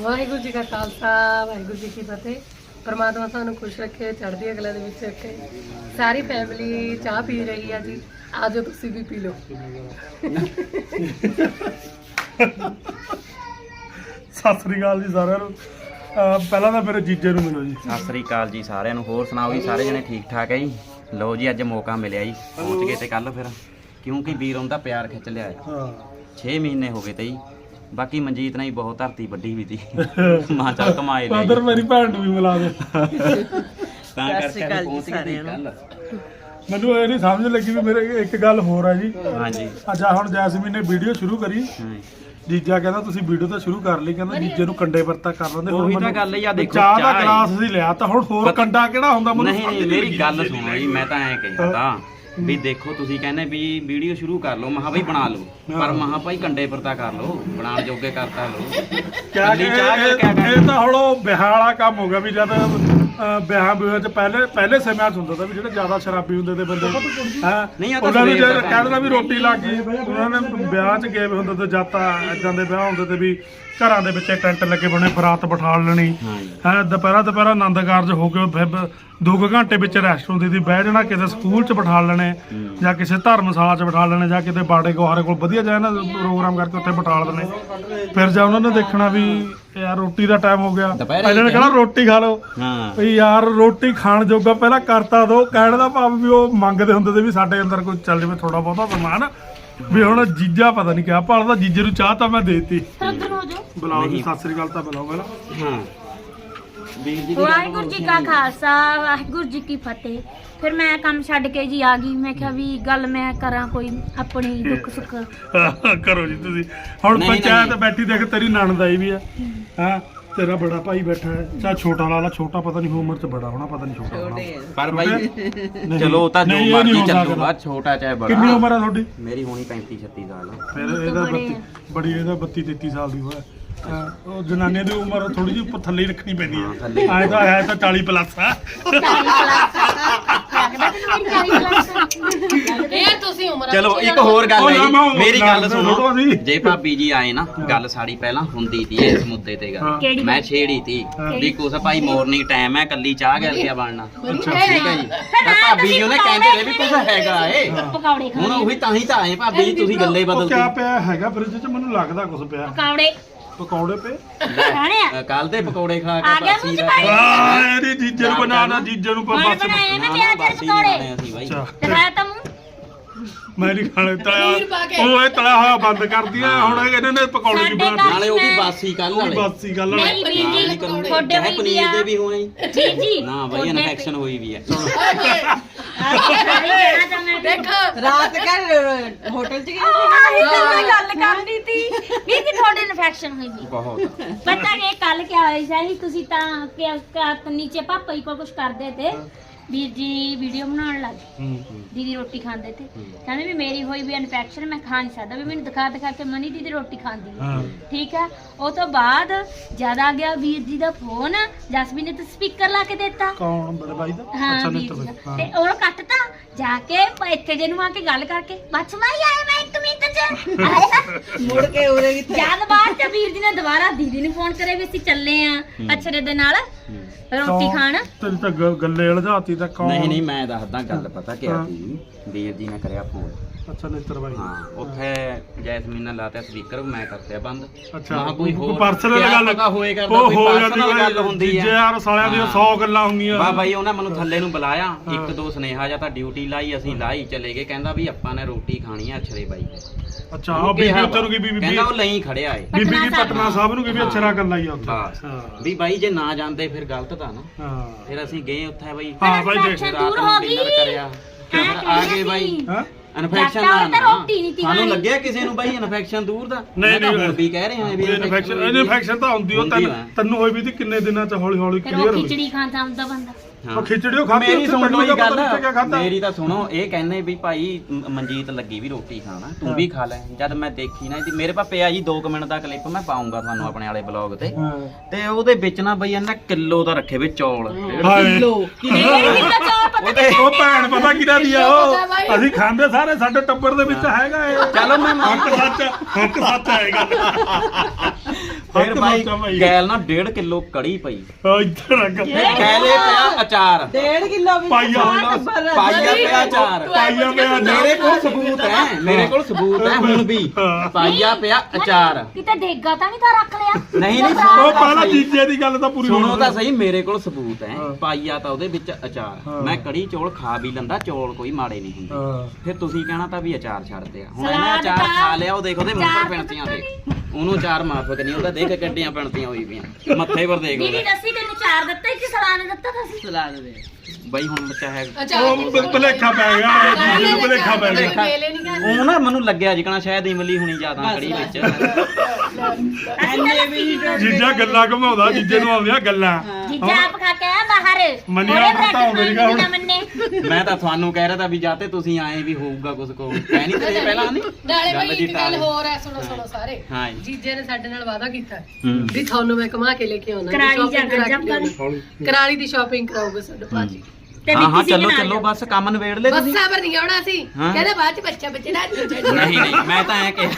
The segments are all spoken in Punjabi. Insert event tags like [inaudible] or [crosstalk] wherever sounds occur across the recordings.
ਵਾਹਿਗੁਰੂ ਜੀ ਕਾ ਖਾਲਸਾ ਵਾਹਿਗੁਰੂ ਜੀ ਕੀ ਫਤਿਹ। ਪਰਮਾਤਮਾ ਤੁਹਾਨੂੰ ਖੁਸ਼ ਰੱਖੇ ਚੜ੍ਹਦੀ ਕਲਾ ਦੇ ਵਿੱਚ ਰੱਖੇ। ਸਾਰੀ ਫੈਮਿਲੀ ਚਾਹ ਪੀ ਰਹੀ ਆ ਜੀ। ਆਜੋ ਤੁਸੀਂ ਵੀ ਪੀ ਲਓ। ਸਤਿ ਸ੍ਰੀ ਅਕਾਲ ਜੀ ਸਾਰਿਆਂ ਨੂੰ। ਅਹ ਪਹਿਲਾਂ ਤਾਂ ਮੇਰੇ ਜੀਜੇ ਨੂੰ ਮਿਲੋ ਜੀ। ਸਤਿ ਸ੍ਰੀ ਅਕਾਲ ਜੀ ਸਾਰਿਆਂ ਨੂੰ। ਹੋਰ ਸੁਣਾਓ ਜੀ ਸਾਰੇ ਜਣੇ ਠੀਕ ਠਾਕ ਹੈ ਜੀ? ਲਓ ਜੀ ਅੱਜ ਮੌਕਾ ਮਿਲਿਆ ਜੀ। ਪਹੁੰਚ ਗਏ ਤੇ ਕੱਲ ਫਿਰ। ਕਿਉਂਕਿ ਵੀਰ ਉਹਦਾ ਪਿਆਰ ਖਿੱਚ ਲਿਆ ਹੈ। ਹਾਂ। 6 ਮਹੀਨੇ ਹੋ ਗਏ ਤੇ ਜੀ। ਬਾਕੀ ਮਨਜੀਤ ਨੇ ਜੀ ਬਹੁਤ ਧਰਤੀ ਵੱਡੀ ਵੀ ਤੀ [laughs] ਮਾਂ ਚੱਲ ਕਮਾਏ ਲਿਆ ਉਧਰ। ਮੇਰੀ ਭੈਣ ਨੂੰ ਵੀ ਮਿਲਾ ਦੇ। [laughs] ਤਾਂ ਕਰਕੇ ਅਸੀਂ ਪਹੁੰਚ ਗਏ ਕੱਲ ਮੈਨੂੰ ਇਹ ਨਹੀਂ ਸਮਝ ਲੱਗੀ ਵੀ ਮੇਰੇ ਇੱਕ ਗੱਲ ਹੋਰ ਆ ਜੀ। ਹਾਂਜੀ। ਅੱਜ ਆਹ ਹੁਣ ਜੈਸਮੀਨ ਨੇ ਵੀਡੀਓ ਸ਼ੁਰੂ ਕਰੀ। ਹਾਂ। ਜੀਜਾ ਕਹਿੰਦਾ ਤੁਸੀਂ ਵੀਡੀਓ ਤਾਂ ਸ਼ੁਰੂ ਕਰ ਲਈ ਕਹਿੰਦਾ ਜੀਜੇ ਨੂੰ ਕੰਡੇ ਵਰਤਾ ਕਰ ਲੈਂਦੇ ਉਹੀ ਤਾਂ ਮੈਨੂੰ ਗੱਲ ਹੀ ਆ, ਦੇਖੋ, ਚਾਹ ਦਾ ਹੈ। ਗਲਾਸ ਸੀ ਲਿਆ ਤਾਂ ਹੁਣ ਹੋਰ ਕੰਡਾ ਕਿਹੜਾ ਹੁੰਦਾ ਮੈਨੂੰ ਨਹੀਂ ਮੇਰੀ ਗੱਲ ਸੁਣੋ ਜੀ ਮੈਂ ਤਾਂ ਐਂ ਕਿਹਾ ਤਾਂ। ਵੀ ਦੇਖੋ ਤੁਸੀਂ ਕਹਿੰਦੇ ਵੀ ਵੀਡੀਓ ਸ਼ੁਰੂ ਕਰ ਲਓ ਮਹਾ ਬਣਾ ਲਓ। ਪਰ ਮਹਾ ਭਾਈ ਕੰਡੇ ਪਰਤਾ ਕਰ ਲਓ ਬਣਾਉਣ ਜੋਗੇ ਕਰਤਾ ਲਓ। ਕਿਆ ਕੱਲੀ ਚਾਹ ਇਹ- ਕਿਆ ਇਹ- ਇਹ ਤਾਂ ਹੁਣ ਉਹ ਵਿਆਹ ਵਾਲਾ ਕੰਮ ਹੋ ਗਿਆ ਵੀ ਜਦ ਅਹ, ਵਿਆਹਾਂ ਵਿਆਹਾਂ ਚ ਪਹਿਲੇ ਪਹਿਲੇ ਸਮਿਆਂ ਚ ਹੁੰਦਾ ਤਾਂ ਵੀ ਜਿਹੜੇ ਜ਼ਿਆਦਾ ਸ਼ਰਾਬੀ ਹੁੰਦੇ ਤੇ ਬੰਦੇ ਹਾਂ? ਨਹੀਂ, ਇਹ ਤਾਂ ਉਹਨਾਂ ਨੂੰ ਸਵੇਰ ਜੇ ਦਾ ਕਹਿ ਦੇਣਾ ਵੀ ਰੋਟੀ ਲੱਗ ਗਈ ਉਹਨਾਂ ਨੇ ਵਿਆਹ ਚ ਗਏ ਹੁੰਦੇ ਤੇ ਜਾਤਾ ਇਦਾਂ ਦੇ ਵਿਆਹ ਹੁੰਦੇ ਤੇ ਵੀ ਘਰਾਂ ਦੇ ਵਿੱਚ ਟੈਂਟ ਲੱਗੇ ਬਣੇ ਬਰਾਤ ਬਿਠਾ ਲੈਣੀ। ਹੈ ਦੁਪਹਿਰਾ ਦੁਪਹਿਰਾ ਆਨੰਦ ਕਾਰਜ ਹੋ ਕੇ ਫਿਰ ਦੋ ਕੁ ਘੰਟੇ ਵਿੱਚ ਰੈਸਟ ਹੁੰਦੀ ਸੀ। ਬਹਿ ਜਾਣਾ ਕਿਤੇ ਸਕੂਲ 'ਚ ਬਿਠਾ ਲੈਣੇ ਜਾਂ ਕਿਸੇ ਧਰਮਸ਼ਾਲਾ 'ਚ ਬਿਠਾ ਲੈਣੇ ਜਾਂ ਕਿਤੇ ਬਾੜੇ ਗੁਹਾਰੇ ਕੋਲ ਵਧੀਆ ਜਾਏ ਨਾ ਪ੍ਰੋਗਰਾਮ ਕਰਕੇ ਉੱਥੇ ਬਿਠਾ ਦੇਣੇ ਫਿਰ ਜਾ ਉਹਨਾਂ ਨੇ ਦੇਖਣਾ ਵੀ ਯਾਰ ਰੋਟੀ ਦਾ ਟਾਈਮ ਹੋ ਗਿਆ। ਪਹਿਲਾਂ ਨੇ ਕਹਿਣਾ ਰੋਟੀ ਖਾ ਲਓ। ਹਾਂ। ਵੀ ਯਾਰ ਰੋਟੀ ਖਾਣ ਜੋਗਾ ਪਹਿਲਾਂ ਕਰਤਾ ਦੋ ਕਹਿਣ ਦਾ ਭਾਵ ਵੀ ਉਹ ਮੰਗਦੇ ਹੁੰਦੇ ਤੇ ਵੀ ਸਾਡੇ ਅੰਦਰ ਕੋਈ ਚੱਲ ਜਾਵੇ ਥੋੜਾ ਬਹੁਤਾ ਸਮਾਨ। ਵੀ ਹੁਣ ਜੀਜਾ ਪਤਾ ਨਹੀਂ ਕਿਆ ਭਾਲਦਾ ਜੀਜੇ ਨੂੰ ਚਾਹ ਤਾਂ ਮੈਂ ਦੇਤੀ। ਬੁਲਾਓ ਜੀ ਸਤਿ ਸ੍ਰੀ ਅਕਾਲ ਤਾਂ ਬੁਲਾਓ ਪਹਿਲਾਂ। ਹਾਂ। ਵੀਰ ਜੀ ਦੀ ਗੱਲ ਵਾਹਿਗੁਰੂ ਜੀ ਕਾ ਖਾਲਸਾ ਵਾਹਿਗੁਰੂ ਜੀ ਕੀ ਫਤਿਹ। ਫਿਰ ਮੈਂ ਕੰਮ ਛੱਡ ਕੇ ਜੀ ਆ ਗਈ। ਮੈਂ ਕਿਹਾ ਵੀ ਗੱਲ ਮੈਂ ਕਰਾਂ ਕੋਈ ਆਪਣੀ ਦੁੱਖ ਸੁੱਖ। ਕਰੋ ਜੀ ਤੁਸੀਂ। ਹੁਣ ਨਹੀਂ, ਪੰਚਾਇਤ ਨਹੀਂ। ਬੈਠੀ ਦੇਖ ਤੇਰੀ ਨਣਦ ਆਈ ਵੀ ਆ। ਹਾਂ। ਤੇਰਾ ਬੜਾ ਭਾਈ ਬੈਠਾ ਹੈ। ਚਾ ਛੋਟਾ ਲਾਲਾ ਛੋਟਾ ਪਤਾ ਨਹੀਂ ਉਮਰ ਚ ਬੜਾ ਹੋਣਾ ਪਤਾ ਨਹੀਂ ਛੋਟਾ ਹੋਣਾ। ਪਰ ਬਾਈ ਨਹੀਂ, ਚਲੋ ਉਹ ਤਾਂ ਜੋ ਨਹੀਂ, ਇਹ ਨਹੀਂ ਮਰਜ਼ੀ ਹੋ ਚੱਲੂਗਾ ਸਕਦਾ। ਛੋਟਾ ਚਾਹੇ ਕਿੰਨੀ ਬੜਾ ਉਮਰ ਹੈ ਤੁਹਾਡੀ? ਮੇਰੀ ਹੋਣੀ 35 36 ਸਾਲ ਫਿਰ ਇਹਦਾ ਬੜੇ 32 ਬੜੀ ਇਹਦਾ 32 33 ਸਾਲ ਦੀ ਹੋਇਆ। ਹਾਂ, ਉਹ ਜਨਾਨੇ ਦੀ ਉਮਰ ਥੋੜੀ ਜਿਹੀ ਉੱਪਰ ਥੱਲੇ ਹੀ ਰੱਖਣੀ ਪੈਂਦੀ ਹਾਂ, ਹੈ। ਆਏ ਤਾਂ ਆਇਆ ਤਾਂ 40 ਪਲੱਸ ਆ। [laughs] ਇਹ ਤੁਸੀਂ ਉਮਰ ਚਲੋ ਇੱਕ ਹੋਰ ਗੱਲ ਹੈ ਜੀ, ਮੇਰੀ ਗੱਲ ਸੁਣੋ। ਜੀ। ਭਾਬੀ ਜੀ ਆਏ ਨਾ ਗੱਲ ਸਾਡੀ ਪਹਿਲਾਂ ਹੁੰਦੀ ਤੀ ਇਸ ਮੁੱਦੇ ਤੇ। ਗੱਲ। ਮੈਂ ਛੇੜੀ ਤੀ ਹਾਂ। ਵੀ ਕੁਛ ਭਾਈ ਮਾਰਨਿੰਗ ਟਾਈਮ ਹੈ ਕੱਲੀ ਚਾਹ ਗੱਲ ਗਿਆ ਬਣਨਾ। ਠੀਕ ਹੈ ਜੀ। ਤਾਂ ਭਾਬੀ ਜੀ ਉਹਨੇ ਕਹਿੰਦੇ ਨੇ ਵੀ ਕੁਛ ਹੈਗਾ ਏ। ਪਕੌੜੇ ਹੁਣ ਖਾਣੇ ਉਹੀ ਤਾਂ ਹੀ ਤਾਂ ਆਏ ਭਾਬੀ ਜੀ ਤੁਸੀਂ ਗੱਲੇ ਉਹ ਕਿਆ ਬਦਲਤੀ ਪਿਆ ਹੈਗਾ ਫ੍ਰਿਜ 'ਚ ਮੈਨੂੰ ਲੱਗਦਾ ਕੁਝ ਪਿਆ। ਪਕੌੜੇ। ਪਕੌੜੇ ਪਏ? ਖਾਣੇ ਆ? ਕੱਲ ਦੇ ਪਕੌੜੇ ਖਾ ਆ ਕੇ ਗਿਆ ਬਾਸੀ ਮੂੰਹ 'ਚ ਪਾਣੀ। ਆ ਇਹਦੀ ਜੀਜੇ ਨੂੰ ਬਣਾ ਨਾ ਜੀਜੇ ਨੂੰ ਹੁਣ ਬਸ ਬਣਾਏ ਨਾ, ਤੇ ਨਾ, ਅੱਜ ਬਾਸੀ ਪਕੌੜੇ। ਅੱਛਾ। ਦਿਖਾਇਆ ਤਾਂ ਮੂੰਹ। ਮੈਂ ਨਹੀਂ ਖਾਣੇ ਤਲਿਆ ਪਾ। ਉਹ ਇਹ ਤਲਿਆ ਹੋਇਆ ਬੰਦ ਕਰਦੀ ਆ ਹੁਣ ਇਹਨਾਂ ਨੇ ਪਕੌੜੇ ਵੀ ਬਣਾ ਨਾਲੇ ਉਹ ਵੀ ਬਾਸੀ ਕੱਲ ਵਾਲੇ। ਬਾਸੀ ਗੱਲ ਵਾਲੇ। ਨਹੀਂ ਵੀਰ ਨਹੀਂ ਜੀ ਕਰੂੰਗੇ। ਤੁਹਾਡੇ ਚਾਹੇ ਵੀ ਪਨੀਰ ਦੇ ਵੀ ਹੋਏ। ਜੀ ਜੀ ਨਾ ਬਾਈ ਇਨਫੈਕਸ਼ਨ ਹੋਈ ਵੀ ਹੈ ਰਾਤ ਕਰ ਹੋਟਲ ਚ ਗਏ ਆਹੀ ਤਾਂ ਮੈਂ ਗੱਲ ਕਰਨੀ ਸੀ। ਵੀਰ ਜੀ ਤੁਹਾਡੇ ਇਨਫੈਕਸ਼ਨ ਹੋਈ ਬਹੁਤ। ਪਤਾ ਨਹੀਂ ਕੱਲ ਕੀ ਹੋਇਆ ਸੀ ਤੁਸੀਂ ਤਾਂ ਕਿ ਨੀਚੇ ਪਾਪਾ ਹੀ ਕੋਲ ਕੁਝ ਕਰਦੇ ਤੇ। ਵੀਰ ਜੀ ਵੀਡੀਓ ਬਣਾਉਣ ਲੱਗ ਗਏ। ਦੀਦੀ ਰੋਟੀ ਖਾਂਦੇ ਤੇ। ਕਹਿੰਦੇ ਵੀ ਮੇਰੀ ਹੋਈ ਵੀ ਇਨਫੈਕਸ਼ਨ ਮੈਂ ਖਾ ਨਹੀਂ ਸਕਦਾ। ਵੀ ਮੈਨੂੰ ਦਿਖਾ ਦਿਖਾ ਕੇ ਮਨੀ ਦੀਦੀ ਰੋਟੀ ਖਾਂਦੀ ਹੈ। ਹਾਂ। ਠੀਕ ਹੈ? ਉਹ ਤੋਂ ਬਾਅਦ ਜਦ ਆ ਗਿਆ ਵੀਰ ਜੀ ਦਾ ਫੋਨ ਜਸਮੀਨ ਨੇ ਤਾਂ ਸਪੀਕਰ ਲਾ ਕੇ ਦਿੱਤਾ। ਕੌਣ? ਬੜੇ ਬਾਈ ਦਾ? ਹਾਂ ਅੱਛਾ ਵੀਰ ਨਿੱਤਰ ਜੀ ਬਾਈ ਦਾ। ਹਾਂ। ਤੇ ਉਹ ਕੱਟਤਾ। ਜਾ ਕੇ ਇੱਥੇ ਜੇ ਨੂੰ ਆ ਕੇ ਗੱਲ ਕਰਕੇ। ਬੱਚ ਮਾਈ ਆਏ ਮੈਂ। ਮੁੜ ਕੇ ਉਰੇ ਕਿੱਥੇ ਜਦ ਬਾਅਦ ਚ ਵੀਰ ਜੀ ਨੇ ਦੁਬਾਰਾ ਦੀਦੀ ਨੂੰ ਫੋਨ ਕਰੇ ਵੀ ਅਸੀਂ ਚੱਲੇ ਆ ਅਛਰੇ ਦੇ ਨਾਲ ਰੋਟੀ ਕੌਣ? ਖਾਣ। ਤੇਰੀ ਤਾਂ ਗ- ਗੱਲੇ ਉਲਝਾਤੀ ਤਾਂ ਕੌਣ? ਨਹੀਂ ਨਹੀਂ ਮੈਂ ਦੱਸਦਾ ਗੱਲ ਪਤਾ ਕਿਆ ਹਾਂ। ਸੀ? ਵੀਰ ਜੀ ਨੇ ਕਰਿਆ ਫੋਨ ਅੱਛਾ ਨਿੱਤਰ ਬਾਈ। ਹਾਂ ਉੱਥੇ ਜੈਸਮੀਨ ਨੇ ਲਾਤਾ ਸਪੀਕਰ ਮੈਂ ਕਰਤਿਆ ਬੰਦ। ਅੱਛਾ ਮਹਾ ਕੋਈ ਹੋਰ ਪਰਸਨਲ ਕਿਆ ਗੱਲ ਪਤਾ ਹੋਏ ਕਰਦਾ ਉਹ ਕੋਈ ਹੋ ਜਾਂਦੀ ਪਰਸਨਲ ਗੱਲ ਹੁੰਦੀ ਜੇ ਹੈ ਯਾਰ ਸਾਲਿਆਂ ਦੀਆਂ 100 ਗੱਲਾਂ ਹੁੰਦੀਆਂ। ਬਾ ਬਾਈ ਉਹਨਾਂ ਮੈਨੂੰ ਥੱਲੇ ਨੂੰ ਬੁਲਾਇਆ। ਹਾਂ। ਇੱਕ ਦੋ ਸੁਨੇਹਾ ਜਾਂ ਤਾਂ ਡਿਊਟੀ ਲਾਈ ਅਸੀਂ ਲਾਈ ਚਲੇ ਗਏ। ਕਹਿੰਦਾ ਵੀ ਆਪਾਂ ਨੇ ਰੋਟੀ ਖਾਣੀ ਆ ਅਛਰੇ ਬਾਈ ਦੇ ਅੱਛਾ ਉਹ ਬੀਬੀ ਉੱਤਰ ਗਈ ਬੀਬੀ ਕਹਿੰਦਾ ਉਹ ਲਈ ਖੜਿਆ ਏ। ਬੀਬੀ ਜੀ ਪਟਨਾ ਸਾਹਿਬ ਨੂੰ। ਕਿ ਵੀ ਅੱਛਾ ਗੱਲਾਂ ਹੀ ਆ ਉੱਥੇ। ਬਸ। ਹਾਂ। ਵੀ ਬਾਈ ਜੇ ਨਾ ਜਾਂਦੇ ਫਿਰ ਗਲਤ ਤਾਂ ਨਾ। ਹਾਂ। ਫਿਰ ਅਸੀਂ ਗਏ ਉੱਥੇ ਬਾਈ। ਹਾਂ ਬਾਈ ਦੇਖ। ਰਾਤ ਦੂਰ ਨੂੰ ਹੋ ਡਿਨਰ ਗਈ। ਕਰਿਆ। ਫਿਰ ਆ ਗਏ ਬਾਈ। ਹਾਂ। ਇਨਫੈਕਸ਼ਨ ਵਾਲੀ ਤਾਂ ਨਾ। ਰੋਟੀ ਨਹੀਂ ਤੀ ਸਾਨੂੰ ਖਾਣੀ। ਲੱਗਿਆ ਕਿਸੇ ਨੂੰ ਬਾਈ ਇਨਫੈਕਸ਼ਨ ਦੂਰ ਦਾ। ਨਹੀਂ, ਮੈਂ ਤਾਂ ਨਹੀਂ, ਹੁਣ ਵੀ ਕਹਿ ਰਹੇ ਹਾਂ ਵੀ ਇਨਫੈਕਸ਼ਨ ਇਨਫੈਕਸ਼ਨ ਤਾਂ ਹੁੰਦੀ ਉਹ ਹੁੰਦੀ ਤੈਨੂੰ ਆ। ਤੈਨੂੰ ਹੋਈ ਵੀ ਤੀ ਕਿੰਨੇ ਦਿਨਾਂ ਚ ਹੌਲੀ ਹੌਲੀ ਫਿਰ ਕਲੀਅਰ ਉਹ ਹੋਈ। ਖਿਚੜੀ ਖਾਣ ਜਾਂਦਾ ਬੰਦਾ। ਹਾਂ। ਉਹ ਖਿਚੜੀ ਉਹ ਖਾਧੀ ਮੇਰੀ ਉੱਥੇ ਸੁਣ ਲਓ ਤੈਨੂੰ ਇਹ ਪਤਾ ਨੀ ਕਿਆ ਗੱਲ ਖਾਧਾ। ਮੇਰੀ ਤਾਂ ਸੁਣੋ ਇਹ ਕਹਿੰਦੇ ਵੀ ਭਾਈ ਮ- ਮਨਜੀਤ ਲੱਗੀ ਵੀ ਰੋਟੀ ਖਾਣਾ। ਤੂੰ ਵੀ ਖਾ ਲੈ। ਜਦ ਮੈਂ ਦੇਖੀ ਨਾ ਇਹਦੀ ਮੇਰੇ ਪਾ ਪਿਆ ਜੀ 2 ਮਿੰਟ ਦਾ ਕਲਿੱਪ ਮੈਂ ਪਾਉਂਗਾ ਤੁਹਾਨੂੰ ਆਪਣੇ ਵਾਲੇ ਬਲੌਗ ਤੇ। ਤੇ ਉਹਦੇ ਵਿੱਚ ਨਾ ਬਈ ਇਹਨਾਂ ਕਿਲੋ ਦਾ ਰੱਖੇ ਵੇ ਚੌਲ। ਹਾਏ। ਉਹਦੇ ਉਹ ਭੈਣ ਪਤਾ ਕਿਹਦਾ ਦੀ ਆ ਉਹ। ਅਸੀਂ ਖਾਂਦੇ ਸਾਰੇ ਸਾਡੇ ਟੱਬਰ ਦੇ ਵਿੱਚ ਹੈਗਾ ਇਹ। ਚਲੋ ਮੈਂ ਹੱਕ ਸੱਚ ਹੱਕ ਸੱਚ ਹੈਗਾ। ਫਿਰ ਬਾਈ। ਗੈਲ ਨਾ 1.5 ਕਿਲੋ ਕੜੀ ਪਈ। ਆ ਇੱਧਰ ਆ ਕੇ। ਫਿਰ ਗੈਲੇ ਪਿਆ ਅਚਾਰ। 1.5 ਕਿਲੋ ਵੀ ਪਾਈਆ ਪਾਈਆ ਪਿਆ ਅਚਾਰ। ਪਾਈਆ ਪਿਆ ਮੇਰੇ ਕੋਲ ਸਬੂਤ ਹੈ ਮੇਰੇ ਕੋਲ ਸਬੂਤ ਹੈ ਹੁਣ ਵੀ। ਪਾਈਆ ਪਿਆ ਅਚਾਰ। ਕਿਤੇ ਦੇਗਾ ਤਾਂ ਨਹੀਂ ਤਾਂ ਰੱਖ ਲਿਆ। ਨਹੀਂ ਨਹੀਂ ਉਹ ਸੁਣੋ ਤਾਂ ਪਹਿਲਾਂ ਸਹੀ। ਜੀਜੇ ਦੀ ਗੱਲ ਤਾਂ ਪੂਰੀ ਸੁਣੋ ਤਾਂ ਸਹੀ ਮੇਰੇ ਕੋਲ ਸਬੂਤ ਹੈ ਹਾਂ। ਪਾਈਆ ਤਾਂ ਉਹਦੇ ਵਿੱਚ ਅਚਾਰ। ਮੈਂ ਕੜੀ ਚੌਲ ਖਾ ਵੀ ਲੈਂਦਾ ਚੌਲ ਕੋਈ ਮਾੜੇ ਨਹੀਂ ਹੁੰਦੇ। ਹਾਂ। ਫਿਰ ਤੁਸੀਂ ਕਹਿਣਾ ਤਾਂ ਵੀ ਅਚਾਰ ਛੱਡ ਦਿਆ ਹੁਣ ਇਹਨੇ ਸਲਾਦ ਅਚਾਰ ਤਾਂ- ਖਾ ਲਿਆ ਉਹ ਦੇਖੋ ਉਹਦੇ ਮੂੰਹ ਅਚਾਰ ਪਰ ਤਾਂ ਪੈਣਤੀਆਂ ਪਤਾ ਦੇਖ ਉਹਨੂੰ ਅਚਾਰ ਮਾਫਕ ਨਹੀਂ ਉਹਦਾ ਦੇਖ ਗੱਡੀਆਂ ਪੈਣਤੀਆਂ ਹੋਈ ਪਈਆਂ। ਮੱਥੇ ਪਰ ਦੇਖ ਦੀਦੀ ਉਹਦੇ। ਦੱਸੀ ਤੈਨੂੰ ਚਾਰ ਦਿੱਤਾ ਕਿ ਸਲਾਦ ਦਿੱਤਾ ਤੁਸੀਂ? ਸਲਾਦ ਦੇ ਬਾਈ ਹੁਣ ਬੱਚਾ ਹੈ ਅੱਛਾ ਉਹ ਭ- ਭੁਲੇਖਾ ਪੈ ਗਿਆ ਜੀਜੇ ਨੂੰ ਭੁਲੇਖਾ ਪੈ ਗਿਆ। ਮੇਲੇ ਨਹੀਂ ਗਏ। ਉਹ ਨਾ ਮੈਨੂੰ ਲੱਗਿਆ ਜਿਕਣਾ ਸ਼ਾਇਦ ਇਮਲੀ ਹੋਣੀ ਜ਼ਿਆਦਾ ਕੜੀ ਵਿੱਚ। ਐਨੇ ਵੀ ਨਹੀਂ ਜੀਜਾ ਗੱਲਾਂ ਘਮਾਉਂਦਾ ਜੀਜੇ ਨੂੰ ਆਉਂਦੀਆਂ ਗੱਲਾਂ। ਜੀਜਾ ਆਪ ਖਾ ਕੇ ਬਾਹਰ ਮੰਨਿਆ ਉਹਦੇ ਪਤਾ ਬ੍ਰੈਡ ਹੋਵੇ ਖਾਣ ਨੀਗਾ ਨੂੰ ਨਾ ਮੰਨੇ। ਮੈਂ ਤਾਂ ਤੁਹਾਨੂੰ ਕਹਿ ਰਿਹਾ ਤਾਂ ਵੀ ਜਾਤੇ ਤੁਸੀਂ ਆਏ ਵੀ ਹੋਊਗਾ ਕੁਝ ਕੋ ਕਹਿ ਨਹੀਂ ਤੇ ਪਹਿਲਾਂ ਨਹੀਂ ਨਾਲੇ ਗੱਲ ਭਾਈ ਜੀ ਇੱਕ ਗੱਲ ਟਾਲ। ਹੋਰ ਹੈ ਸੁਣੋ ਸੁਣੋ ਸਾਰੇ। ਹਾਂ ਜੀ। ਜੀਜੇ ਨੇ ਸਾਡੇ ਨਾਲ ਵਾਅਦਾ ਕੀਤਾ। ਹੈ। ਹੂੰ। ਵੀ ਤੁਹਾਨੂੰ ਮੈਂ ਕਮਾ ਕੇ ਲੈ ਕੇ ਆਉਣਾ ਕਰਾਲੀ ਜਾਣਾ ਜੱਪਲ ਕਰਾਲੀ ਦੀ ਸ਼ਾਪਿੰਗ ਕਰਾਉਗੇ ਸਾਡੇ ਭਾਜੀ। ਤੇ ਹਾਂ ਹਾਂ ਵਿੱਕੀ ਸਿੰਘ ਚਲੋ ਨਾਲ ਚਲੋ। ਬਸ ਕੰਮ ਨਿਬੇੜ ਲੈ ਤੁਸੀਂ। ਬੱਸਾਂ ਪਰ ਨਹੀਂ ਆਉਣਾ ਸੀ ਹਾਂ। ਕਹਿੰਦੇ ਬਾਅਦ ਚ ਬੱਚਾ ਬੱਚਾ ਨਹੀਂ ਨਹੀਂ ਮੈਂ ਤਾਂ ਐ ਕਿਹਾ।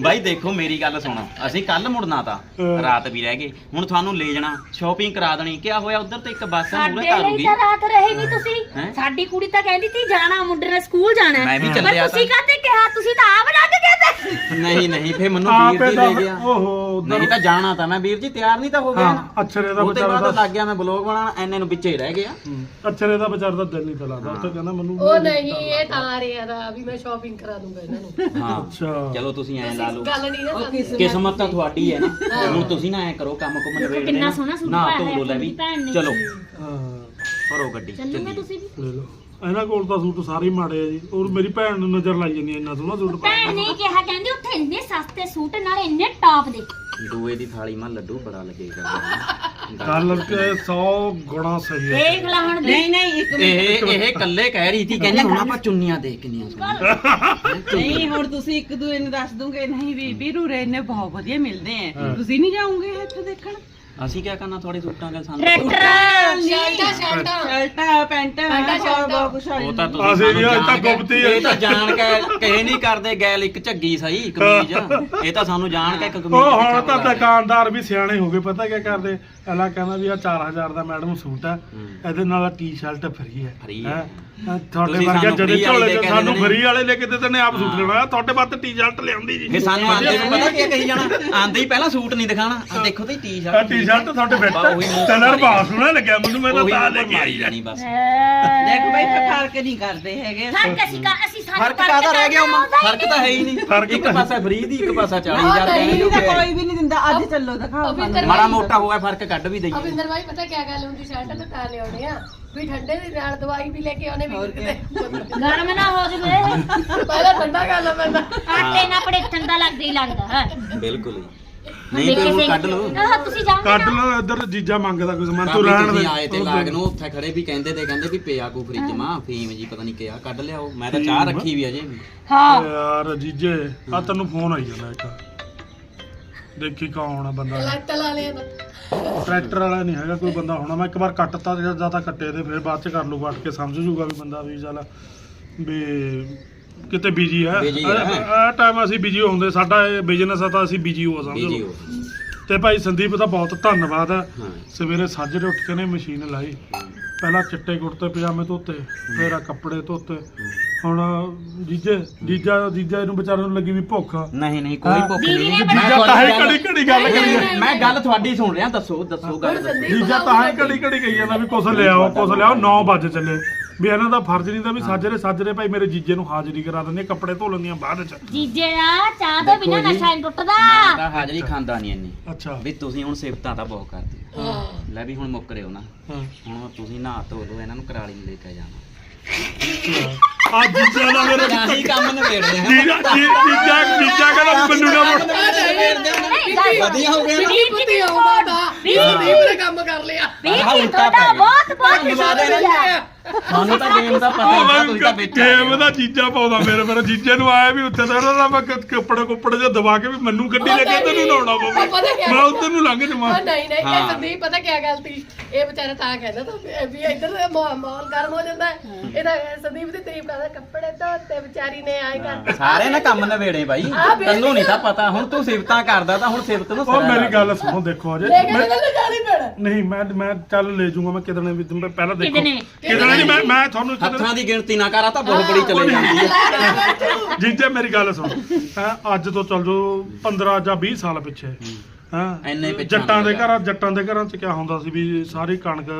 ਬਾਈ ਦੇਖੋ ਮੇਰੀ ਗੱਲ ਸੁਣੋ ਅਸੀਂ ਕੱਲ ਮੁੜਨਾ ਤਾਂ। ਰਾਤ ਵੀ ਰਹਿ ਗਏ ਹੁਣ ਤੁਹਾਨੂੰ ਲੈ ਜਾਣਾ ਸ਼ਾਪਿੰਗ ਕਰਾ ਦੇਣੀ ਕਿਆ ਹੋਇਆ ਉਧਰ ਤੇ ਇੱਕ ਬੱਸ ਆ ਮੂਰੇ ਸਾਡੇ ਲਈ ਤਾਰੂਗੀ ਤਾਂ ਰਾਤ ਰਹੇ ਨਹੀਂ ਤੁਸੀਂ? ਸਾਡੀ ਕੁੜੀ ਤਾਂ ਕਹਿੰਦੀ ਸੀ ਜਾਣਾ ਮੁੰਡੇ ਨੇ ਸਕੂਲ ਜਾਣਾ ਹੈ। ਮੈਂ ਵੀ ਪਰ ਚੱਲਿਆ ਤੁਸੀਂ ਤਾਂ। ਕਾਹਤੇ ਕਿਹਾ ਤੁਸੀਂ ਤਾਂ ਆਪ ਲੱਗ ਨਹੀਂ ਨਹੀਂ ਫੇ ਮੈਨੂੰ ਵੀਰ ਆਪੇ ਜੀ ਤਾਂ ਲੈ ਗਿਆ। ਓਹੋ ਉਧਰ ਨਹੀਂ ਤਾਂ ਜਾਣਾ ਤਾਂ ਮੈਂ ਵੀਰ ਜੀ ਤਿਆਰ ਨਹੀਂ ਤਾਂ ਹੋ ਗਿਆ। ਹਾਂ ਅਛਰੇ ਦਾ ਉਹਦੇ ਵਿਚਾਰਾ ਬਾਅਦ ਦਾ ਲੱਗ ਗਿਆ ਮੈਂ ਬਲੌਗ ਬਣਾਉਣ ਐਨੇ ਨੂੰ ਵਿੱਚੇ ਹੀ ਰਹਿ ਗਿਆ। ਅਛਰੇ ਦਾ ਵਿਚਾਰ ਦਾ ਦਿਲ ਨਹੀਂ ਚਲਾਦਾ ਉਹ ਤਾਂ ਕਹਿੰਦਾ ਮੈਨੂੰ ਉਹ ਨਹੀਂ ਇਹ ਤਾਂ ਆ ਰਿਹਾ ਦਾ ਵੀ ਮੈਂ ਸ਼ਾਪਿੰਗ ਕਰਾ ਦੂੰਗਾ ਇਹਨਾਂ ਨੂੰ। ਹਾਂ ਅੱਛਾ। ਚਲੋ ਤੁਸੀਂ ਐ ਲਾ ਲਓ। ਗੱਲ ਨਹੀਂ ਨਾ ਸਮਝਦੇ। ਕਿਸਮਤ ਤਾਂ ਤੁਹਾਡੀ ਹੈ ਨਾ। ਹੁਣ ਤੁਸੀਂ ਨਾ ਐ ਕਰੋ ਕੰਮ ਕੁਮ ਨਿਬੇੜ ਕਿੰਨਾ। ਸੋਹਣਾ ਸੂਟ ਨਾ ਪਾਇਆ ਧੋ ਲੋ ਲੈ ਵੀ। ਭੈਣ ਨੇ। ਚਲੋ। ਹਾਂ। ਭਰੋ ਗੱਡੀ ਚੱਲੂਗੇ ਚੱਲੀਏ। ਤੁਸੀਂ ਵੀ। ਲੈ ਲਓ। ਇਹਨਾਂ ਕੋਲ ਤਾਂ ਸੂਟ ਸਾਰੇ ਹੀ ਮਾੜੇ ਆ ਜੀ। ਔਰ ਮੇਰੀ ਭੈਣ ਨੂੰ ਨਜ਼ਰ ਲਾਈ ਜਾਂਦੀ ਆ ਇੰਨਾ ਸੋਹਣਾ ਸੂਟ ਪਾਇਆ। ਭੈਣ ਨੇ ਕਿਹਾ ਕਹਿੰਦੀ ਉੱਥੇ ਇੰਨੇ ਸਸਤੇ ਸੂਟ ਨਾਲ ਇੰਨੇ ਟੌਪ ਦੇ। ਦੂਏ ਦੀ ਥਾਲੀ ਮਾ ਲੱਡੂ ਬੜਾ ਲੱਗੇਗਾ। ਗੱਲ ਕੇ 100 ਗੁਣਾ ਸਹੀ ਹੈ ਦੇਖ ਲੈ ਹੁਣ ਨਹੀਂ ਨਹੀਂ ਇੱਕ ਇਹ ਇਹ ਕੱਲੇ ਕਹਿ ਰਹੀ ਸੀ ਕਹਿੰਦੀ ਹੁਣ ਆਪਾਂ ਚੁੰਨੀਆਂ ਦੇਖ ਕਿੰਨੀਆਂ ਸੋਹਣੀਆਂ ਨਹੀਂ ਹੁਣ ਤੁਸੀਂ ਇੱਕ ਦੂਏ ਨੂੰ ਦੱਸ ਦੋਗੇ ਨਹੀਂ ਵੀ ਵੀਰੂ ਰੇ ਨੇ ਬਹੁਤ ਵਧੀਆ ਮਿਲਦੇ ਆ। ਤੁਸੀਂ ਨਹੀਂ ਜਾਓਗੇ ਇੱਥੇ ਦੇਖਣ? ਅਸੀਂ ਕੀ ਕਰਨਾ ਤੁਹਾਡੇ ਸੂਟਾਂ ਦਾ ਸਾਨੂੰ ਟਰੈਕਟਰ ਸ਼ਰਟਾਂ ਸ਼ਰਟਾਂ ਸ਼ਰਟਾਂ ਪੈਂਟਾਂ ਪੈਂਟਾਂ, ਸ਼ਰਟਾਂ। ਬਹੁਤ ਕੁਛ ਆ ਉਹ ਤਾਂ। ਤੁਸੀਂ ਅਸੀਂ ਵੀ ਅੱਜ ਤੱਕ ਗੁਪਤੀ ਇਹ ਤਾਂ ਜਾਣ ਕੇ ਕਹੇ ਨਹੀਂ ਕਰਦੇ ਗੈਲ ਇੱਕ ਝੱਗੀ ਸਹੀ ਕਮੀਜ਼ ਇਹ ਤਾਂ ਸਾਨੂੰ ਜਾਣ ਕੇ ਇੱਕ ਕਮੀਜ਼ ਉਹ ਹੁਣ ਤਾਂ। ਦੁਕਾਨਦਾਰ ਵੀ ਸਿਆਣੇ ਹੋ ਗਏ ਪਤਾ ਕੀ ਕਰਦੇ ਪਹਿਲਾਂ ਕਹਿੰਦਾ ਵੀ ਆ 4000 ਦਾ ਮੈਡਮ ਸੂਟ ਆ ਹੂੰ। ਇਹਦੇ ਨਾਲ ਟੀ-ਸ਼ਰਟ ਫਰੀ ਹੈ ਹੈਂ? ਤੁਹਾਡੇ ਤੁਸੀਂ ਵਰਗੇ ਸਾਨੂੰ ਜਿਹੜੇ free ਵਾਲੇ ਝੋਲੇ ਲੈ ਚ ਸਾਨੂੰ ਦੇਣੇ। ਫਰੀ ਵਾਲੇ ਲੈ ਕੇ ਦਿੱਤੇ ਨੇ ਆਪ ਸੂਟ। ਲੈਣਾ। ਤੁਹਾਡੇ ਵਾਸਤੇ ਟੀ-ਸ਼ਰਟ ਲਿਆਉਂਦੀ ਜੀ। ਫਿਰ ਸਾਨੂੰ ਆਂਦੇ ਨੂੰ ਪਤਾ ਕੀ ਕਹੀ ਜਾਣਾ? ਆਂਦੇ ਹੀ ਪਹਿਲਾਂ ਸੂਟ ਨਹੀਂ ਦਿਖਾਣਾ ਆ ਦੇਖੋ ਤੇ ਆ ਟੀ-ਸ਼ਰਟ ਟੀ-ਸ਼ਰਟ ਤੁਹਾਡੇ ਫਿੱਟ ਉਹੀ ਮੂੰਹ ਕਲਰ ਮਾਰੀ ਬਹੁਤ ਸੋਹਣਾ ਲੱਗਿਆ ਮੈਨੂੰ ਮੈਂ ਤਾਂ ਉਹੀ ਤਾਂ ਮੂੰਹ ਲੈ ਪਰ ਕੇ ਮਾਰੀ ਆਈ ਜਾਣੀ ਬਸ। ਦੇਖ ਬਈ ਫਿਰ ਫ਼ਰਕ ਨਹੀਂ ਕਰਦੇ ਹੈਗੇ। ਫ਼ਰਕ ਅਸੀਂ ਕਾ ਅਸੀਂ ਸਾਨੂੰ ਫ਼ਰਕ ਕਾਹਦਾ ਰਹਿ ਗਿਆ ਉਮਾ ਫ਼ਰਕ ਤਾਂ ਹੈ ਹੀ ਨਹੀਂ। ਇੱਕ ਤਾਂ- ਪਾਸਾ ਫ੍ਰੀ ਦੀ ਇੱਕ ਪਾਸਾ 40000 ਨਹੀਂ, ਤਾਂ ਕੋਈ ਵੀ ਨਹੀਂ ਦਿੰਦਾ। ਅੱਜ ਚੱਲੋ ਦਿਖਾਓ ਅਭਿੰਦਰ। ਮਾੜਾ ਮੋਟਾ ਹੋਇਆ ਫ਼ਰਕ ਕੱਢ ਵੀ ਦਈਏ। ਅਵਿੰਦਰ ਭਾਈ ਪਤਾ ਕੀ ਗੱਲ ਹੁੰਦੀ? ਸ਼ਰਟ ਤਾਂ ਤਾਂ ਲਿਆਉਣੇ ਆ। ਵੀ ਠੰਡੇ ਦੇ ਨਾਲ ਦਵਾਈ ਵੀ ਲੈ ਕੇ ਆਉਣੇ ਵੀ ਕਿਤੇ। ਗਰਮ ਨਾ ਹੋ ਜਵੇ। ਪਹਿਲਾਂ ਠੰਡਾ ਕਰ ਲਾ ਪੈਂਦਾ ਆਟੇ ਨਾਲ ਪੜੇ ਠੰਡਾ ਲੱਗਦਾ ਹੀ ਲੱਗਦਾ ਹੈ। ਬਿਲਕੁਲ ਹੀ ਨਹੀਂ ਫਿਰ ਉਹ ਕੱਢ ਲਓ। ਆਹ ਤੁਸੀਂ ਜਾਓਗੇ ਕੱਢ ਨਾ? ਲਓ ਇੱਧਰ ਜੀਜਾ ਮੰਗਦਾ ਕੁਝ ਮੈਂ ਤੂੰ ਰਹਿਣ ਦੇ। ਆਏ ਤੇ ਲਾਗ ਨੂੰ ਉੱਥੇ ਖੜੇ ਵੀ ਕਹਿੰਦੇ ਤੇ ਕਹਿੰਦੇ ਵੀ ਪਿਆ ਕੋ ਫ੍ਰਿਜ ਮਾ ਫੀਮ ਜੀ ਪਤਾ ਨਹੀਂ ਕਿਹਾ ਕੱਢ ਲਿਆਓ। ਮੈਂ ਤਾਂ ਚਾਹ ਰੱਖੀ ਵੀ ਅਜੇ ਵੀ ਹਾਂ। ਯਾਰ ਜੀਜੇ ਆ ਤੈਨੂੰ ਫੋਨ ਆਈ ਜਾਂਦਾ ਇੱਕ। ਦੇਖੀ ਕੌਣ ਆ ਬੰਦਾ ਲੱਤ ਲਾ ਲਿਆ ਤਾਂ ਟਰੈਕਟਰ ਵਾਲਾ ਨਹੀਂ ਹੈਗਾ ਕੋਈ ਬੰਦਾ ਹੋਣਾ। ਮੈਂ ਇੱਕ ਵਾਰ ਕੱਟਤਾ ਜਾਂ ਜਾਂ ਤਾਂ ਕੱਟੇ ਤੇ ਫਿਰ ਬਾਅਦ ਚ ਕਰ ਲੂ ਕੱਟ ਕੇ ਸਮਝ ਜੂਗਾ ਵੀ ਬੰਦਾ ਵੀ ਚੱਲ ਵੀ ਕਿਤੇ ਬਿਜ਼ੀ ਹੈ Busy ਹੈ। ਆ ਟਾਈਮ ਅਸੀਂ ਬਿਜ਼ੀ ਹੁੰਦੇ ਸਾਡਾ ਇਹ ਬਿਜ਼ਨਸ ਆ ਤਾਂ ਅਸੀਂ ਬਿਜ਼ੀ ਹੋ ਸਮਝ ਬੀਜੀ ਲਓ। ਹੋ। ਤੇ ਭਾਈ ਸੰਦੀਪ ਦਾ ਬਹੁਤ ਧੰਨਵਾਦ ਹੈ ਹਾਂ। ਸਵੇਰੇ ਸਾਜਰੇ ਉੱਠ ਕੇ ਨੇ ਮਸ਼ੀਨ ਲਾਈ। ਪਹਿਲਾਂ ਚਿੱਟੇ ਕੁੜਤੇ ਪਜਾਮੇ ਧੋਤੇ ਫਿਰ ਆ ਕੱਪੜੇ ਧੋਤੇ। ਹੁਣ ਜੀਜੇ ਜੀਜਾ ਜੀਜਾ ਇਹਨੂੰ ਵਿਚਾਰੇ ਨੂੰ ਲੱਗੀ ਵੀ ਭੁੱਖ। ਨਹੀਂ ਨਹੀਂ ਕੋਈ। ਭੁੱਖ ਨਹੀਂ। ਜੀਜਾ ਤਾਂ ਹੀ ਘੜੀ ਘੜੀ ਗੱਲ ਕਰੀ ਗੱਲ- ਮੈਂ ਗੱਲ ਤੁਹਾਡੀ ਸੁਣ ਰਿਹਾ ਦੱਸੋ ਦੱਸੋ ਗੱਲ। ਜੀਜਾ ਤਾਂ ਹੀ ਘੜੀ ਘੜੀ ਕਹੀ ਜਾਂਦਾ ਵੀ ਕੁਛ ਲਿਆਓ ਕੁਛ ਲਿਆਓ 9 ਵਜੇ ਚੱਲੇ। ਵੀ ਇਹਨਾਂ ਦਾ ਫਰਜ਼ ਨਹੀਂ ਤਾਂ ਵੀ ਸਾਜਰੇ ਸਾਜਰੇ ਭਾਈ ਮੇਰੇ ਜੀਜੇ ਨੂੰ ਹਾਜ਼ਰੀ ਕਰਾ ਦਿੰਦੇ ਕੱਪੜੇ ਧੋ ਲੈਂਦੀਆਂ ਬਾਅਦ ਚ। ਜੀਜੇ ਦਾ ਚਾਹ ਤੋਂ ਬਿਨਾਂ। ਨਸ਼ਾ ਨਹੀਂ ਟੁੱਟਦਾ। ਮੈਂ ਤਾਂ ਹਾਜ਼ਰੀ ਖਾਂਦਾ ਨਹੀਂ ਇੰਨੀ। ਅੱਛਾ। ਵੀ ਤੁਸੀਂ ਹੁਣ ਸਿਫਤਾਂ ਤਾਂ ਬਹੁਤ ਕਰਦੇ ਹੋ। ਹਾਂ। ਲੈ ਵੀ ਹੁਣ ਮੁੱਕ ਰਹੇ ਹੋ ਨਾ। ਹਾਂ। ਹੁਣ ਤੁਸੀਂ ਨਹਾ ਧੋ ਲਓ ਇਹਨਾਂ ਨੂੰ ਕਰਾਲੀ ਨੂੰ ਲੈ ਕੇ ਜਾਣਾ। ਆ ਜੀਜਾ ਦਾ ਮੇਰੇ ਹੀ ਕੰਮ ਨਿਬੇੜਦੇ ਹਾਂ ਜੀਜਾ ਜੀਜਾ ਜੀਜਾ ਕਹਿੰਦਾ ਮੈਨੂੰ ਨਾ ਮੁੜ ਵਧੀਆ ਹੋ ਗਿਆ ਨਾ। ਕੀ ਪੁੱਤੀ ਆਉਂਦਾ ਦਾ ਸੰਦੀਪ ਨੇ ਕੰਮ ਕਰ ਲਿਆ। ਉਲਟਾ ਤੁਹਾਡਾ। ਬਹੁਤ ਬਹੁਤ ਸ਼ੁਕਰੀਆ ਸਾਨੂੰ ਤਾਂ ਗੇਮ ਦਾ ਪਤਾ ਨਹੀਂ ਤੁਸੀਂ ਤਾਂ ਵਿੱਚ ਗੇਮ ਦਾ ਜੀਜਾ ਪਾਉਂਦਾ ਮੇਰੇ ਮੇਰੇ ਜੀਜੇ ਨੂੰ ਆਇਆ ਵੀ ਉੱਥੇ ਤਾਂ ਨਾ ਮੈਂ ਕੱਪੜੇ ਕੁੱਪੜੇ ਜਿਹਾ ਦਬਾ ਕੇ ਵੀ ਮੈਨੂੰ ਗੱਡੀ ਲੈ ਕੇ ਤੈਨੂੰ ਲਾਉਣਾ ਪਵੇ? ਮੈਂ ਉੱਧਰ ਨੂੰ ਲੰਘ ਜਾਵਾਂ ਨਹੀਂ ਨਹੀਂ ਹਾਂ। ਇਹ ਸੰਦੀਪ ਪਤਾ ਕੀ ਗੱਲ ਸੀ ਇਹ ਵਿਚਾਰਾ ਤਾਂ ਕਹਿੰਦਾ ਤਾਂ ਵੀ ਇੱਧਰ ਮਾਹੌਲ ਗਰਮ ਹੋ ਜਾਂਦਾ ਹੈ। ਇਹਦਾ ਸੰਦੀਪ ਦੀ ਤਾਰੀਫ ਕਰਦਾ ਕੱਪੜੇ ਧੋਤੇ ਵਿਚਾਰੀ ਨੇ ਆਏ ਕਰ ਸਾਰੇ ਨੇ ਕੰਮ ਨਵੇੜੇ ਬਾਈ ਤੈਨੂੰ ਨਹੀਂ ਤਾਂ ਪਤਾ ਹੁਣ ਤੂੰ ਸਿਫਤਾਂ ਕਰਦਾ ਤਾਂ ਹੁਣ ਸਿਫਤ ਨੂੰ ਉਹ ਮੇਰੀ। ਗੱਲ ਸੁਣੋ ਦੇਖੋ ਅਜੇ ਨਹੀਂ ਮੈਂ ਮੈਂ ਚੱਲ ਲੈ ਜਾਊਂਗਾ ਮੈਂ ਕਿਦਣੇ ਵੀ ਪਹਿਲਾਂ ਦੇਖੋ ਕਿਦਣੇ? ਨਹੀਂ ਮੈਂ ਮੈਂ ਤੁਹਾਨੂੰ ਹੱਥਾਂ ਦੀ ਗਿਣਤੀ ਨਾ ਕਰਾ ਤਾਂ ਬਹੁਤ ਬੜੀ ਚਲੇ ਜਾਂਦੀ ਹੈ। ਜੀਜੇ ਮੇਰੀ ਗੱਲ ਸੁਣ। ਹੈਂ ਅੱਜ ਤੋਂ ਚੱਲ ਜੋ 15 ਜਾਂ 20 ਸਾਲ ਪਿੱਛੇ। ਹਾਂ ਇੰਨੇ ਪਿੱਛੇ ਜੱਟਾਂ ਦੇ ਘਰਾਂ ਜੱਟਾਂ ਦੇ ਘਰਾਂ 'ਚ ਕੀ ਹੁੰਦਾ ਸੀ ਵੀ ਸਾਰੀ ਕਣਕ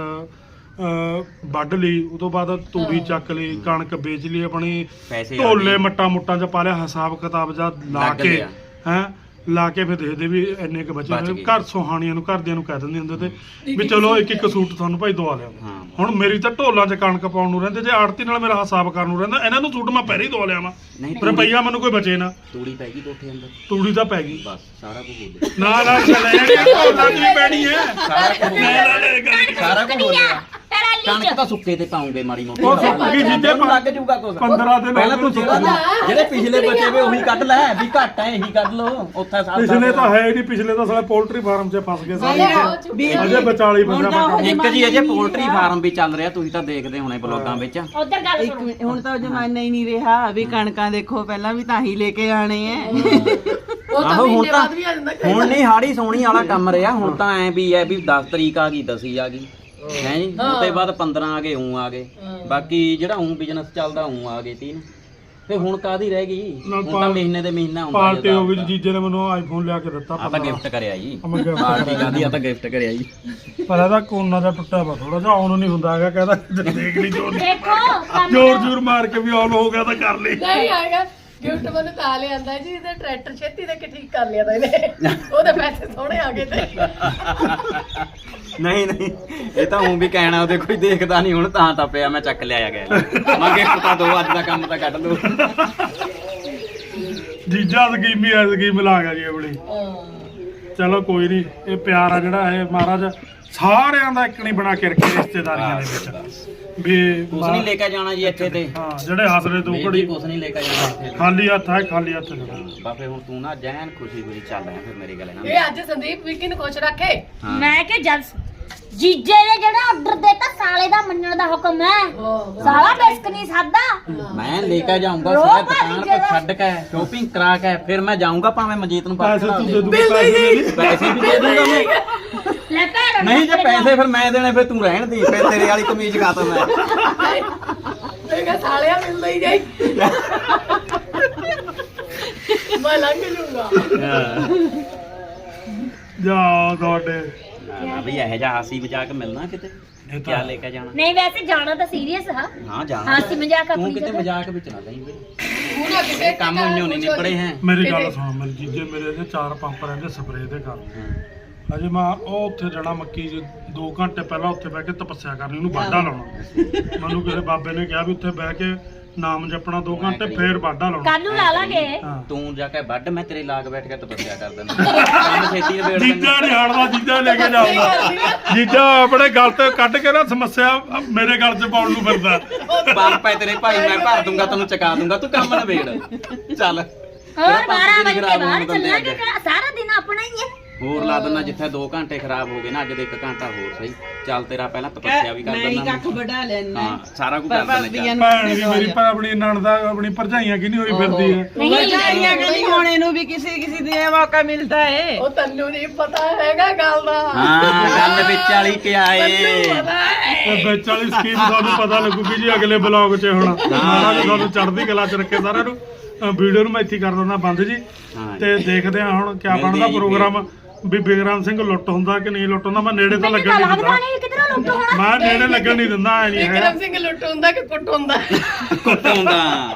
ਅਹ, ਵੱਢ ਲਈ ਉਸ ਤੋਂ ਬਾਅਦ ਤੂੜੀ ਚੱਕ ਲਈ ਕਣਕ ਵੇਚ ਲਈ ਆਪਣੀ। ਪੈਸੇ ਆ ਢੋਲੇ ਗਏ। ਮੱਟਾ ਮੁੱਟਾਂ 'ਚ ਪਾ ਲਿਆ ਹਿਸਾਬ ਕਿਤਾਬ ਜਾਂ ਲਾ ਲੱਗ ਕੇ। ਲਿਆ। ਹੈ ਲਾ ਕੇ ਫਿਰ ਦੇਖਦੇ ਵੀ ਇੰਨੇ ਕ ਬਚੇ ਬਚ ਹੋਏ। ਗਏ। ਘਰ ਸੁਹਾਣੀਆਂ ਨੂੰ ਘਰਦਿਆਂ ਨੂੰ ਕਹਿ ਦਿੰਦੇ ਹੁੰਦੇ ਤੇ ਵੀ ਚਲੋ ਇੱਕ ਇੱਕ ਸੂਟ ਤੁਹਾਨੂੰ ਭਾਈ ਦਵਾ ਲਿਆ ਹਾਂ। ਹੁਣ ਮੇਰੀ ਤਾਂ ਢੋਲਾਂ 'ਚ ਕਣਕ ਪਾਉਣ ਨੂੰ ਰਹਿੰਦੇ ਜੇ ਆੜਤੀ ਨਾਲ ਮੇਰਾ ਹਿਸਾਬ ਕਰਨ ਨੂੰ ਰਹਿੰਦਾ ਇਹਨਾਂ ਨੂੰ ਸੂਟ ਮੈਂ ਪਹਿਲਾਂ ਹੀ ਦਵਾ ਲਿਆ ਵਾ ਨਹੀਂ ਤੂੜੀ ਰੁਪਈਆ ਮੈਨੂੰ ਕੋਈ ਬਚੇ ਨਾ। ਤੂੜੀ ਪੈ ਗਈ ਕੋਠੇ ਅੰਦਰ। ਤੂੜੀ ਤਾਂ ਪੈ ਗਈ। ਬਸ ਸਾਰਾ ਕੁਝ ਹੋ ਗਿਆ। ਨਾ ਨਾ ਚਲੇ ਢੋਲਾਂ 'ਚ ਵੀ ਪੈਣੀ ਹੈ? ਸਾਰਾ ਕੁਝ ਹੋ ਨਾ ਗਿਆ ਨਾ ਲੈ ਗੱਲ ਸਾਰਾ ਕੁਝ ਹੋ ਗਿਆ। ਟਰਾਲੀ ਕਣਕ ਚ ਤਾਂ ਸੁੱਕੇ ਤੇ ਪਾਉਂਗੇ ਮਾੜੀ ਮੋਟੀ। ਉਹ ਸੁੱਕ ਗਈ ਜਿੱਦੇ ਤੈਨੂੰ ਲੱਗ ਜੂਗਾ ਕੁਝ 15 ਦਿਨ ਪਹਿਲਾਂ ਤੂੰ ਜਿਹੜਾ ਨਾ, ਜਿਹੜੇ ਪਿਛਲੇ ਬਚੇ ਵੇ ਉਹੀ ਕੱਢ ਲੈ ਵੀ ਘੱਟ ਹੈ ਇਹੀ ਕੱਢ ਲੋ ਉੱਥੇ ਸਾਲ ਪਿਛਲੇ ਤਾਂ ਹੈ ਹੀ ਨਹੀਂ ਪਿਛਲੇ ਤਾਂ ਸਾਲੇ ਪੋਲਟਰੀ ਫਾਰਮ 'ਚ ਫਸ ਗਏ ਸਾਰੇ। ਵੀ ਅਜੇ ਵਿਚਾਲੀ ਹੁਣ ਬੰਦਾ ਇੱਕ ਜੀ ਅਜੇ ਪੋਲਟਰੀ ਫਾਰਮ ਵੀ ਚੱਲ ਰਿਹਾ ਤੁਸੀਂ ਤਾਂ ਦੇਖਦੇ ਹੋਣੇ ਬਲੌਗਾਂ ਵਿੱਚ। ਉਧਰ ਗੱਲ ਇੱਕ ਸੁਣੋ। ਮਿੰਟ, ਹੁਣ ਤਾਂ ਜ਼ਮਾਨਾ ਹੀ ਨਹੀਂ ਰਿਹਾ ਵੀ ਕਣਕਾਂ ਦੇਖੋ ਪਹਿਲਾਂ ਵੀ ਤਾਂ ਹੀ ਲੈ ਕੇ ਆਣੇ ਐ। ਉਹ ਤਾਂ ਆਹੋ, ਹੁਣ ਮਹੀਨੇ ਤਾਂ- ਬਾਅਦ ਵੀ ਆ ਜਾਂਦਾ ਕਈ ਹੁਣ। ਨਹੀਂ ਹਾੜੀ ਸੋਣੀ ਵਾਲਾ ਕੰਮ ਰਿਹਾ ਹੁਣ ਤਾਂ ਐ ਵੀ ਐ ਵੀ 10 ਤਰੀਕ ਆ ਗਈ 10 ਆ ਗਈ। ਹੈ। ਜੀ? ਉਹਦੇ ਬਾਅਦ 15 ਆ ਗਏ ਉਂ ਆ ਗਏ। ਬਾਕੀ ਜਿਹੜਾ ਉਂ ਬਿਜ਼ਨਸ ਚੱਲਦਾ ਉਂ ਆ ਗਏ 3 ਫੇ ਹੁਣ ਕਾਦੀ ਰਹਿ ਗਈ? ਨਾ, ਹੁਣ ਤਾਂ ਮਹੀਨੇ ਦੇ ਮਹੀਨਾ ਹੁੰਦਾ ਪਾਰਟੀ ਹੋ ਗਈ ਜੀਜੇ ਨੇ ਮੈਨੂੰ ਆਈਫੋਨ ਲਿਆ ਕੇ ਦਿੱਤਾ ਆ ਤਾਂ ਗਿਫਟ ਕਰਿਆ ਜੀ। ਮੈਂ gift ਪਾਰਟੀ ਕਾਦੀ ਆ ਤਾਂ ਗਿਫਟ ਕਰਿਆ ਜੀ। ਪਰ ਇਹਦਾ ਕੋਨਾ ਦਾ ਟੁੱਟਾ ਵਾ ਥੋੜਾ ਜਿਹਾ ਆਨ ਨਹੀਂ ਹੁੰਦਾ ਹੈਗਾ ਕਹਿੰਦਾ ਦੇਖ ਲਈ ਜੋਰ। ਦੇਖੋ ਜੋਰ ਜੋਰ ਮਾਰ ਕੇ ਵੀ ਆਨ ਹੋ ਗਿਆ ਤਾਂ ਕਰ ਲਈ। ਨਹੀਂ ਆਏਗਾ ਗਿਫਟ ਮੈਨੂੰ ਤਾਂ ਲਿਆਂਦਾ ਜੀ ਇਹਦਾ ਟਰੈਕਟਰ ਛੇਤੀ ਦੇ ਕੇ ਠੀਕ ਕਰ ਲਿਆ ਤਾਂ ਇਹਨੇ। ਉਹਦੇ ਪੈਸੇ ਸੋਹਣੇ ਆ ਗਏ ਤੇ। ਨਹੀਂ ਨਹੀਂ ਇਹ ਤਾਂ ਉਂ ਵੀ ਕਹਿਣਾ ਉਹਦੇ ਕੋਈ ਦੇਖਦਾ ਨਹੀਂ ਹੁਣ ਤਾਂ ਤਾਂ ਪਿਆ ਮੈਂ ਚੱਕ ਲਿਆਇਆ ਗਿਆ। ਮੈਂ ਗਿਫਟ ਤਾਂ ਦੋ ਅੱਜ ਦਾ ਕੰਮ ਤਾਂ ਕੱਢ ਲਓ। ਜੀਜਾ ਸਕੀਮੀ ਐ ਸਕੀਮ ਲਾ ਗਿਆ ਜੀ ਆਪਣੀ। ਚਲੋ ਕੋਈ ਨਹੀਂ ਇਹ ਪਿਆਰ ਆ ਜਿਹੜਾ ਇਹ ਮਹਾਰਾਜ ਸਾਰਿਆਂ ਦਾ ਇੱਕ ਨਹੀਂ ਬਣਾ ਕੇ ਰੱਖੇ ਰਿਸ਼ਤੇਦਾਰੀਆਂ ਦੇ ਵਿੱਚ। ਵੀ ਕੁਛ ਨਹੀਂ ਲੈ ਕੇ ਜਾਣਾ ਜੀ ਇੱਥੇ ਤੇ। ਹਾਂ ਜਿਹੜੇ ਹੱਸਦੇ ਤੋਂ ਮੇਰੀ ਘੜੀ ਕੁਛ ਨਹੀਂ ਲੈ ਕੇ ਜਾਣਾ ਇੱਥੇ ਖਾਲੀ ਹੱਥ ਹੈ ਖਾਲੀ ਹੱਥ ਜਾਣਾ। ਬਾਪੇ ਹੁਣ ਤੂੰ ਨਾ ਜੈਨ ਖੁਸ਼ੀ ਖੁਸ਼ੀ ਚੱਲ ਰਿਹਾ ਫਿਰ ਮੇਰੇ ਗਲੇ ਨਾਲ। ਇਹ ਅੱਜ ਸੰਦੀਪ ਵਿੱਕੀ ਨੂੰ ਖੁਸ਼ ਰੱਖੇ? ਹਾਂ। ਮੈਂ ਕਿ ਜਦ ਜੀਜੇ ਨੇ ਜਿਹੜਾ ਆਰਡਰ ਦਿੱਤਾ ਸਾਲੇ ਦਾ ਮੰਨਣ ਦਾ ਹੁਕਮ ਹੈ। ਸਾਲਾ ਬਿਸਕ ਨਹੀਂ ਸਾਦਾ ਮੈਂ ਲੈ ਕੇ ਜਾਊਂਗਾ ਰੋ ਸਾਰੇ ਦੁਕਾਨ ਤੇ ਛੱਡ ਕੇ ਸ਼ੋਪਿੰਗ ਕਰਾ ਕੇ ਫਿਰ ਮੈਂ ਜਾਊਂਗਾ ਭਾਵੇਂ ਮਨਜੀਤ ਨੂੰ ਪੈਸੇ ਤੂੰ ਦੇ। ਦੂੰਗਾ। ਪੈਸੇ ਵੀ ਦੇ ਦੂੰਗਾ ਮੈਂ। ਲੈ ਭੈਣ ਨਹੀਂ ਜੇ ਪੈਸੇ ਫਿਰ ਮੈਂ ਦੇਣੇ ਫਿਰ ਤੂੰ ਰਹਿਣ ਦੀ। ਫਿਰ ਤੇਰੇ ਵਾਲੀ ਕਮੀਜ਼ ਖਾ ਤਾ ਮੈਂ। ਮੈਂ ਕਿਹਾ ਸਾਲਿਆ ਮਿਲਦਾ ਹੀ ਜਾਈ ਮੈਂ ਲੰਘ ਜੂੰਗਾ। ਜਾ ਤੁਹਾਡੇ। ਨਾ ਵੀ ਇਹ ਜਿਹਾ ਹਾਸੀ ਮਜ਼ਾਕ ਮਿਲਣਾ ਕਿਤੇ? ਇਹ ਕਿਆ ਤਾਂ ਲੈ ਕੇ ਜਾਣਾ? ਨਹੀਂ ਵੈਸੇ ਜਾਣਾ ਤਾਂ ਸੀਰੀਅਸ ਹਾਂ ਹਾਂ ਜਾਣਾ ਹਾਸੀ ਮਜ਼ਾਕ ਤੂੰ ਆਪਣੀ ਕਿਤੇ ਜਗ੍ਹਾ। ਮਜ਼ਾਕ ਵਿੱਚ ਨਾ ਜਾਈਂ ਵੀਰੇ ਤੂੰ ਨਾ ਕਿਸੇ ਇਹ ਕੰਮ ਉਹਨੋਂ ਨਹੀਂ ਨਿਪੜੇ ਹੈ। ਮੇਰੀ ਗੱਲ ਸੁਣ ਮੇਰੀ ਜੀਜੇ ਮੇਰੇ ਦੇ ਚਾਰ ਪੰਪ ਰਹਿੰਦੇ ਸਪਰੇਅ ਦੇ ਕਰ। ਅਜੇ ਮੈਂ ਉਹ ਉੱਥੇ ਜਾਣਾ ਮੱਕੀ 'ਚ 2 ਘੰਟੇ ਪਹਿਲਾਂ ਉੱਥੇ ਬਹਿ ਕੇ ਤਪੱਸਿਆ ਕਰਨੀ ਉਹਨੂੰ ਵਾਢਾ ਲਾਉਣਾ। ਮੈਨੂੰ ਕਿਸੇ ਬਾਬੇ ਨੇ ਕਿਹਾ ਵੀ ਉੱਥੇ ਬਹਿ ਕੇ ਨਾਮ ਜਪਣਾ 2 ਘੰਟੇ ਫੇਰ ਵਾਢਾ ਲਾਉਣਾ। ਕੱਲ ਨੂੰ ਲਾ ਲਾਂਗੇ। ਤੂੰ ਜਾ ਕੇ ਵੱਢ ਮੈਂ ਤੇਰੇ ਲਾਗ ਬੈਠ ਕੇ ਤਪੱਸਿਆ ਕਰ ਦਿੰਦਾ। [laughs] ਛੇਤੀ ਨਹੀਂ ਹੜਦਾ ਜੀਜਾ ਲੈ ਕੇ ਜਾਊਗਾ ਜੀਜਾ ਆਪਣੇ ਗਲ ਤੇ ਕੱਢ ਕੇ ਨਾ ਸਮੱਸਿਆ ਮੇਰੇ ਗਲ 'ਚ ਪਾਉਣ ਨੂੰ ਫਿਰਦਾ। ਪੰਪ ਹੈ ਤੇਰੇ ਭਾਈ ਮੈਂ ਭਰ ਦੂੰਗਾ ਤੈਨੂੰ ਚਕਾ ਦੂੰਗਾ ਤੂੰ ਕੰਮ ਨਿਬੇੜ। ਚੱਲ। ਹੋਰ ਪੰਪ 12 ਵੀ ਵਜੇ ਦਿੰਦੇ ਚੱਲਾਂਗੇ ਸਾਰਾ ਦਿਨ ਆਪਣਾ ਹੀ ਹੈ। ਹੋਰ ਲਾ ਦਿੰਦਾ ਜਿੱਥੇ 2 ਘੰਟੇ ਖਰਾਬ ਹੋ ਗਏ ਨਾ ਅੱਜ ਦੇ 1 ਘੰਟਾ ਹੋਰ ਸਹੀ। ਚੱਲ ਤੇਰਾ ਪਹਿਲਾਂ ਤਪੱਸਿਆ ਵੀ ਕਰ ਮੈਂ ਹੀ ਦਿੰਦਾ ਕੱਖ ਵਢਾ ਲੈਣਾ ਹਾਂ ਸਾਰਾ ਕੁਝ ਪਰ ਕਰ ਦਿੰਦਾ ਭਾਬੀਆਂ ਚੱਲ। ਨੂੰ ਭੈਣ ਵੀ ਮੇਰੀ ਭੈਣ ਆਪਣੀ ਨਣਦ ਦਾ ਆਪਣੀ ਭਰਜਾਈਆਂ ਕਿ ਨਹੀਂ ਹੋਈ ਫਿਰਦੀ ਹੈ ਨਹੀਂ ਵਢਾਈਆਂ ਕਦੀ ਹੋਣੇ ਨੂੰ ਵੀ ਕਿਸੇ ਕਿਸੇ ਦੇ ਮੌਕਾ ਮਿਲਦਾ ਏ। ਉਹ ਤੈਨੂੰ ਨਹੀਂ ਪਤਾ ਹੈਗਾ ਗੱਲ ਦਾ। ਹਾਂ ਗੱਲ ਵਿੱਚ ਵਾਲੀ ਕਿ ਆਏ ਪਤਾ ਹੈ। ਤੇ ਵਿੱਚ ਵਾਲੀ ਸਕੀਮ ਤੁਹਾਨੂੰ ਪਤਾ ਲੱਗੂਗੀ ਜੀ ਅਗਲੇ ਬਲੌਗ 'ਚ ਹੁਣ। ਤੁਹਾਨੂੰ ਚੜ੍ਹਦੀ ਕਲਾ 'ਚ ਰੱਖੇ ਸਾਰਿਆਂ ਨੂੰ। ਵੀਡੀਓ ਨੂੰ ਮੈਂ ਇੱਥੇ ਹੀ ਕਰ ਦਿੰਦਾ ਬੰਦ ਜੀ। ਹਾਂ। ਤੇ ਦੇਖਦੇ ਹਾਂ ਹੁਣ ਕਿਆ ਮਿਲਦੇ ਬਣਦਾ ਆ ਜੀ। ਪ੍ਰੋਗਰਾਮ ਵੀ ਬਿਗਰਾਮ ਸਿੰਘ ਲੁੱਟ ਹੁੰਦਾ ਕਿ ਨਹੀਂ ਲੁੱਟ ਹੁੰਦਾ? ਮੈਂ ਨੇੜੇ ਤਾਂ ਲੱਗਣ ਨਹੀਂ ਲੱਗਦਾ ਦਿੰਦਾ। ਨਹੀਂ ਕਿਧਰੋਂ ਲੁੱਟ ਹੋਣਾ। ਮੈਂ ਨੇੜੇ ਲੱਗਣ ਨਹੀਂ ਦਿੰਦਾ ਐ ਨਹੀਂ ਹੈ। ਸਿੰਘ ਲੁੱਟ ਹੁੰਦਾ ਕਿ ਕੁੱਟ ਹੁੰਦਾ? ਕੁੱਟ ਹੁੰਦਾ।